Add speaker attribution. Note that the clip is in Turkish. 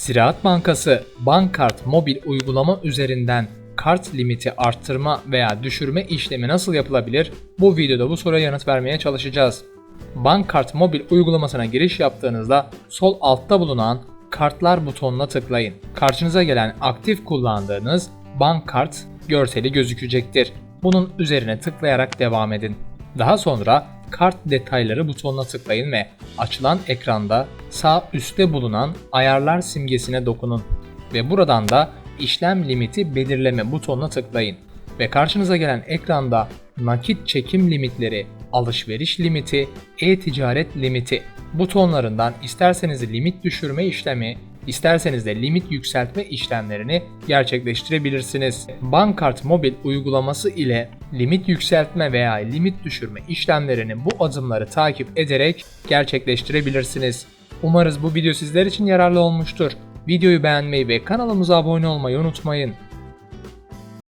Speaker 1: Ziraat Bankası Bankkart mobil uygulama üzerinden kart limiti arttırma veya düşürme işlemi nasıl yapılabilir? Bu videoda bu soruya yanıt vermeye çalışacağız. Bankkart mobil uygulamasına giriş yaptığınızda sol altta bulunan kartlar butonuna tıklayın. Karşınıza gelen aktif kullandığınız bankkart görseli gözükecektir. Bunun üzerine tıklayarak devam edin. Daha sonra kart detayları butonuna tıklayın ve açılan ekranda sağ üstte bulunan ayarlar simgesine dokunun ve buradan da işlem limiti belirleme butonuna tıklayın ve karşınıza gelen ekranda nakit çekim limitleri, alışveriş limiti, e-ticaret limiti butonlarından isterseniz limit düşürme işlemi, isterseniz de limit yükseltme işlemlerini gerçekleştirebilirsiniz. Bankkart mobil uygulaması ile limit yükseltme veya limit düşürme işlemlerini bu adımları takip ederek gerçekleştirebilirsiniz. Umarız bu video sizler için yararlı olmuştur. Videoyu beğenmeyi ve kanalımıza abone olmayı unutmayın.